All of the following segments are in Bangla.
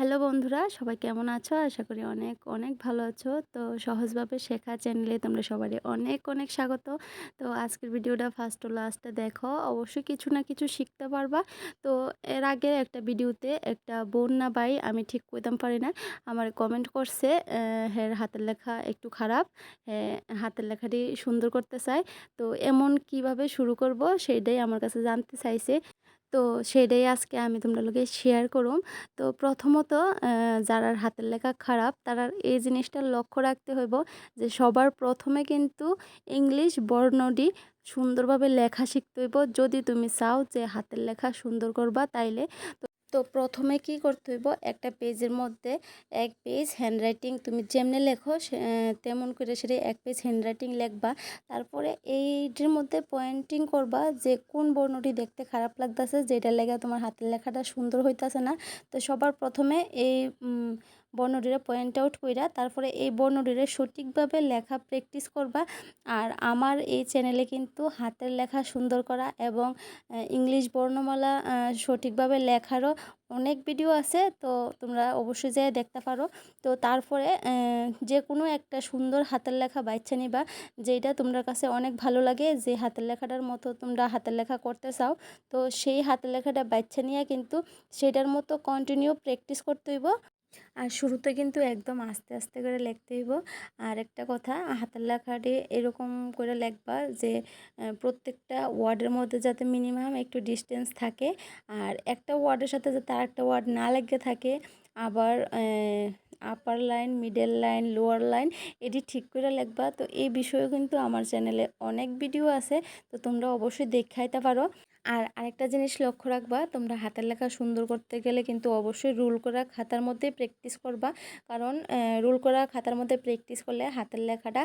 হ্যালো বন্ধুরা, সবাই কেমন আছো? আশা করি অনেক অনেক ভালো আছো। তো সহজভাবে শেখা চ্যানেলে তোমরা সবারই অনেক অনেক স্বাগত। তো আজকের ভিডিওটা ফার্স্ট টু লাস্টে দেখো, অবশ্যই কিছু না কিছু শিখতে পারবা। তো এর আগে একটা ভিডিওতে একটা বোন না ভাই, আমি ঠিক কইতাম পারি না, আমার কমেন্ট করছে হ্যাঁ হাতের লেখা একটু খারাপ হাতের লেখাটি সুন্দর করতে চাই তো এমন কীভাবে শুরু করব? সেইটাই আমার কাছে জানতে চাইছে। তো সেটাই আজকে আমি তোমরা লোকে শেয়ার করুম। তো প্রথমত যারার হাতের লেখা খারাপ, তারা এই জিনিসটা লক্ষ্য রাখতে হইব যে সবার প্রথমে কিন্তু ইংলিশ বর্ণটি সুন্দরভাবে লেখা শিখতে হইব। যদি তুমি চাও যে হাতের লেখা সুন্দর করবা তাইলে তো প্রথমে কি করতে হইব? একটা পেজের মধ্যে এক পেজ হ্যান্ডরাইটিং তুমি যেমনি লেখো তেমন করে সেটা এক পেজ হ্যান্ডরাইটিং লেখবা। তারপরে এইটির মধ্যে পয়েন্টিং করবা যে কোন বর্ণটি দেখতে খারাপ লাগতেছে, যেটা লেগে তোমার হাতের লেখাটা সুন্দর হইতাছে না। তো সবার প্রথমে এই বর্ণটিরে পয়েন্ট আউট কইরা তারপরে এই বর্ণটিরে সঠিকভাবে লেখা প্র্যাকটিস করবা। আর আমার এই চ্যানেলে কিন্তু হাতের লেখা সুন্দর করা এবং ইংলিশ বর্ণমালা সঠিকভাবে লেখারও অনেক ভিডিও আছে, তো তোমরা অবশ্যই যেয়ে দেখতে পারো। তো তারপরে যে কোনো একটা সুন্দর হাতের লেখা বাচ্চা নিবা যেটা তোমার কাছে অনেক ভালো লাগে, যে হাতের লেখাটার মতো তোমরা হাতের লেখা করতে চাও, তো সেই হাতের লেখাটা বাচ্চা নিয়ে কিন্তু সেটার মতো কন্টিনিউ প্র্যাকটিস করতে হইব। আর শুরুতে কিন্তু একদম আস্তে আস্তে করে লিখতে হইব। আর একটা কথা, হাতের লেখাটি এরকম করে লিখবা যে প্রত্যেকটা ওয়ার্ডের মধ্যে যাতে মিনিমাম একটু ডিস্টেন্স থাকে। আর একটা ওয়ার্ডের সাথে যাতে আরেকটা ওয়ার্ড না লেগে থাকে, আবার upper line middle line lower line এটি ঠিক করে লিখবা। তো এই বিষয়ে কিন্তু আমার চ্যানেলে অনেক ভিডিও আছে, তো তোমরা অবশ্যই দেখাইতে পারো। আর আরেকটা জিনিস লক্ষ্য রাখবা, তোমরা হাতের লেখা সুন্দর করতে গেলে কিন্তু অবশ্যই রুল করা খাতার মধ্যে প্র্যাকটিস করবা। কারণ রুল করা খাতার মধ্যে প্র্যাকটিস করলে হাতের লেখাটা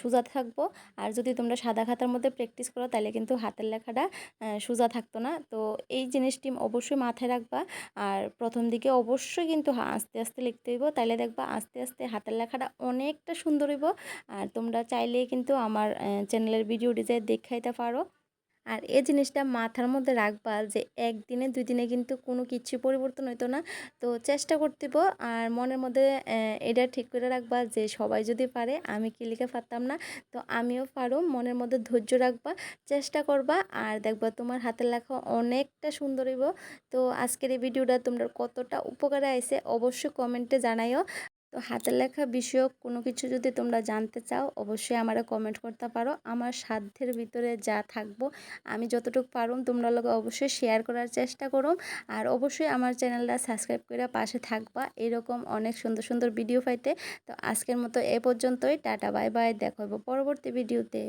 সোজা থাকব। আর যদি তোমরা সাদা খাতার মধ্যে প্র্যাকটিস করো, তাহলে কিন্তু হাতের লেখাটা সোজা থাকতো না। তো এই জিনিসটি অবশ্যই মাথায় রাখবা। আর প্রথম দিকে অবশ্যই কিন্তু আস্তে আস্তে লিখতে হইব। তাইলে দেখবা আস্তে আস্তে হাতের লেখাটা অনেকটা সুন্দর হইব। আর তোমরা চাইলে কিন্তু আমার চ্যানেলের ভিডিও ডিজাইন দেখাইতে পারো। আর এই জিনিসটা মাথার মধ্যে রাখবা যে একদিনে দুই দিনে কিন্তু কোনো কিছু পরিবর্তন হইতো না। তো চেষ্টা করতেব আর মনের মধ্যে এটা ঠিক করে রাখবা যে সবাই যদি পারে, আমি কি লিখে পারতাম না? তো আমিও পারো মনের মধ্যে ধৈর্য রাখবা, চেষ্টা করবা আর দেখবা তোমার হাতের লেখা অনেকটা সুন্দর হইব। তো আজকের এই ভিডিওটা তোমরা কতটা উপকারে আইসে অবশ্যই কমেন্টে জানাইও। তো হাতের লেখা বিষয়ক কোনো কিছু যদি তোমরা জানতে চাও, অবশ্যই আমারে কমেন্ট করতে পারো। আমার সাধ্যের ভিতরে যা থাকব, আমি যতটুকু পারুম তোমরা লোক অবশ্যই শেয়ার করার চেষ্টা করো আর অবশ্যই আমার চ্যানেলটা সাবস্ক্রাইব করে পাশে থাকবা। এরকম অনেক সুন্দর সুন্দর ভিডিও পাইতে। তো আজকের মতো এ পর্যন্তই। টাটা বাই বাই দেখো পরবর্তী ভিডিওতে